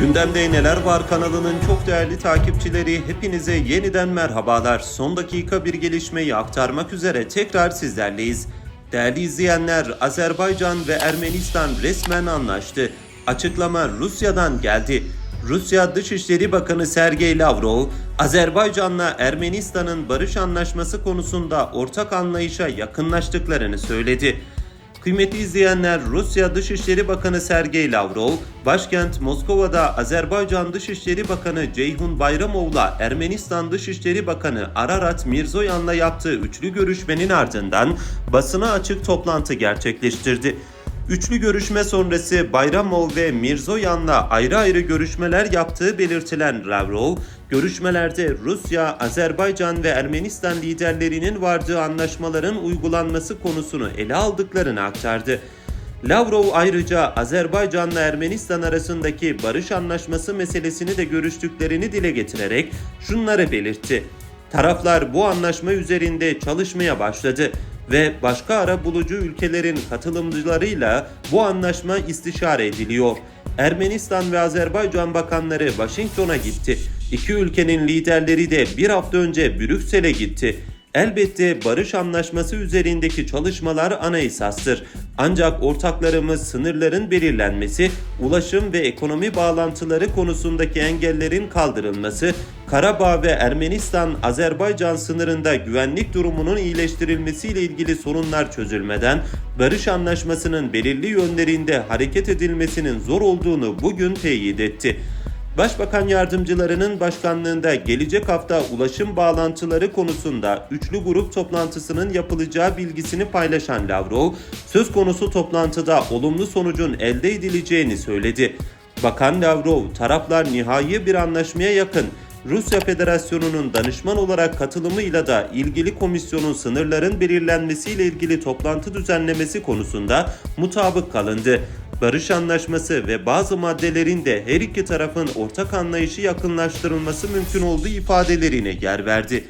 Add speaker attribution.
Speaker 1: Gündemde Neler Var kanalının çok değerli takipçileri hepinize yeniden merhabalar. Son dakika bir gelişmeyi aktarmak üzere tekrar sizlerleyiz. Değerli izleyenler Azerbaycan ve Ermenistan resmen anlaştı. Açıklama Rusya'dan geldi. Rusya Dışişleri Bakanı Sergey Lavrov, Azerbaycan'la Ermenistan'ın barış anlaşması konusunda ortak anlayışa yakınlaştıklarını söyledi. Kıymetli izleyenler, Rusya Dışişleri Bakanı Sergey Lavrov, başkent Moskova'da Azerbaycan Dışişleri Bakanı Ceyhun Bayramov'la Ermenistan Dışişleri Bakanı Ararat Mirzoyan'la yaptığı üçlü görüşmenin ardından basına açık toplantı gerçekleştirdi. Üçlü görüşme sonrası Bayramov ve Mirzoyan'la ayrı ayrı görüşmeler yaptığı belirtilen Lavrov, görüşmelerde Rusya, Azerbaycan ve Ermenistan liderlerinin vardığı anlaşmaların uygulanması konusunu ele aldıklarını aktardı. Lavrov ayrıca Azerbaycan'la Ermenistan arasındaki barış anlaşması meselesini de görüştüklerini dile getirerek şunları belirtti. Taraflar bu anlaşma üzerinde çalışmaya başladı ve başka ara bulucu ülkelerin katılımcılarıyla bu anlaşma istişare ediliyor. Ermenistan ve Azerbaycan bakanları Washington'a gitti. İki ülkenin liderleri de bir hafta önce Brüksel'e gitti. Elbette barış anlaşması üzerindeki çalışmalar ana esastır. Ancak ortaklarımız sınırların belirlenmesi, ulaşım ve ekonomi bağlantıları konusundaki engellerin kaldırılması, Karabağ ve Ermenistan-Azerbaycan sınırında güvenlik durumunun iyileştirilmesiyle ilgili sorunlar çözülmeden barış anlaşmasının belirli yönlerinde hareket edilmesinin zor olduğunu bugün teyit etti. Başbakan yardımcılarının başkanlığında gelecek hafta ulaşım bağlantıları konusunda üçlü grup toplantısının yapılacağı bilgisini paylaşan Lavrov, söz konusu toplantıda olumlu sonucun elde edileceğini söyledi. Bakan Lavrov, taraflar nihai bir anlaşmaya yakın. Rusya Federasyonu'nun danışman olarak katılımıyla da ilgili komisyonun sınırların belirlenmesiyle ilgili toplantı düzenlemesi konusunda mutabık kalındı. Barış anlaşması ve bazı maddelerin de her iki tarafın ortak anlayışı yakınlaştırılması mümkün olduğu ifadelerine yer verdi.